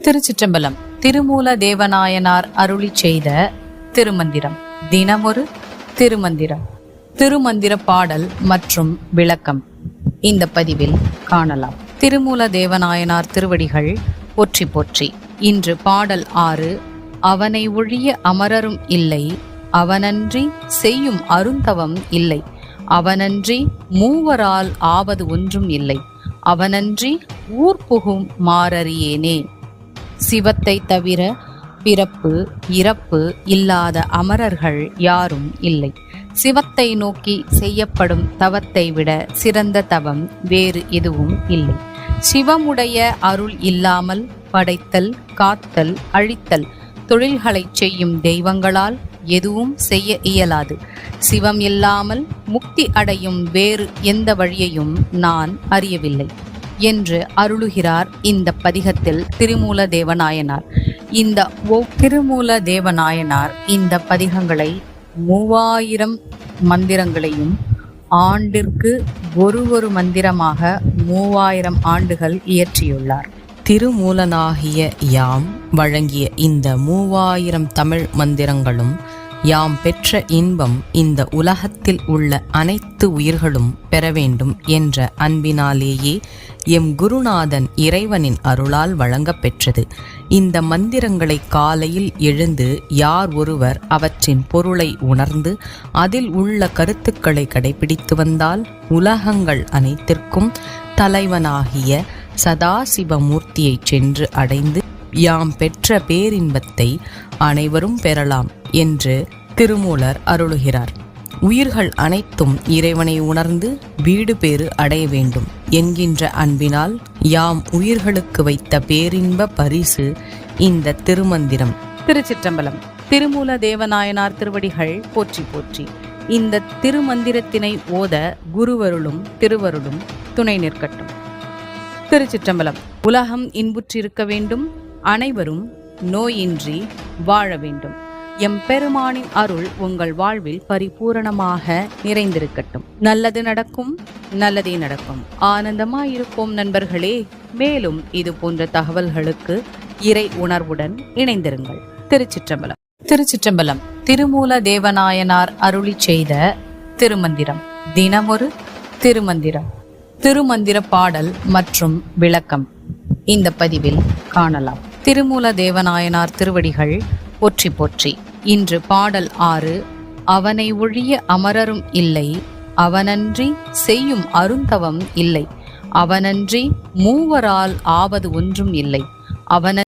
திருச்சிற்றம்பலம் திருமூல தேவநாயனார் அருளி செய்த திருமந்திரம். தினமொரு திருமந்திரம். திருமந்திர பாடல் மற்றும் விளக்கம். இந்த பதிவில் காணலாம். திருமூல தேவநாயனார் திருவடிகள் போற்றி போற்றி. இன்று பாடல் ஆறு அவனை ஒழிய அமரரும் இல்லை அவனன்றி செய்யும் அருந்தவம் இல்லை அவனன்றி மூவரால் ஆவது ஒன்றும் இல்லை அவனன்றி ஊர் புகும் மாறறியேனே. சிவத்தை தவிர பிறப்பு இறப்பு இல்லாத அமரர்கள் யாரும் இல்லை. சிவத்தை நோக்கி செய்யப்படும் தவத்தை விட சிறந்த தவம் வேறு எதுவும் இல்லை. சிவமுடைய அருள் இல்லாமல் படைத்தல் காத்தல் அழித்தல் தொழில்களைச் செய்யும் தெய்வங்களால் எதுவும் செய்ய இயலாது. சிவம் இல்லாமல் முக்தி அடையும் வேறு எந்த வழியையும் நான் அறியவில்லை. என்று அருளுகிறார் இந்த பதிகத்தில் திருமூல தேவநாயனார் இந்த திருமூல தேவநாயனார் இந்த பதிகங்களை மூவாயிரம் மந்திரங்களையும் ஆண்டிற்கு ஒரு ஒரு மந்திரமாக மூவாயிரம் ஆண்டுகள் இயற்றியுள்ளார். திருமூலனாகிய யாம் வழங்கிய இந்த மூவாயிரம் தமிழ் மந்திரங்களும் யாம் பெற்ற இன்பம் இந்த உலகத்தில் உள்ள அனைத்து உயிர்களும் பெற வேண்டும் என்ற அன்பினாலேயே எம் குருநாதன் இறைவனின் அருளால் வழங்கப்பெற்றது இந்த மந்திரங்களை காலையில் எழுந்து யார் ஒருவர் அவற்றின் பொருளை உணர்ந்து அதில் உள்ள கருத்துக்களை கடைபிடித்து வந்தால் உலகங்கள் அனைத்திற்கும் தலைவனாகிய சதாசிவமூர்த்தியைச் சென்று அடைந்து யாம் பெற்ற பேரின்பத்தை அனைவரும் பெறலாம் என்று திருமூலர் அருளுகிறார். உயிர்கள் அனைத்தும் இறைவனை உணர்ந்து வீடு பேறு அடைய வேண்டும் என்கின்ற அன்பினால் யாம் உயிர்களுக்கு வைத்த பேரின்ப பரிசு இந்த திருமந்திரம். திருச்சிற்றம்பலம். திருமூல தேவநாயனார் திருவடிகள் போற்றி போற்றி. இந்த திருமந்திரத்தினை ஓத குருவருளும் திருவருளும் துணை நிற்கட்டும். திருச்சிற்றம்பலம். உலகம் இன்புற்றிருக்க வேண்டும் அனைவரும் நோயின்றி வாழ வேண்டும். எம் பெருமானின் அருள் உங்கள் வாழ்வில் பரிபூரணமாக நிறைந்திருக்கட்டும். நல்லது நடக்கும் நல்லதே நடக்கும். ஆனந்தமாயிருப்போம் நண்பர்களே. மேலும் இது போன்ற தகவல்களுக்கு இறை உணர்வுடன் இணைந்திருங்கள். திருச்சிற்றம்பலம். திருச்சிற்றம்பலம். திருமூல தேவநாயனார் அருளி செய்த திருமந்திரம். தினமொரு திருமந்திரம். திருமந்திர பாடல் மற்றும் விளக்கம். இந்த பதிவில் காணலாம். திருமூல தேவநாயனார் திருவடிகள் போற்றி போற்றி. இன்று பாடல் ஆறு அவனை ஒழிய அமரரும் இல்லை அவனன்றி செய்யும் அருந்தவம் இல்லை அவனன்றி மூவரால் ஆவது ஒன்றும் இல்லை அவன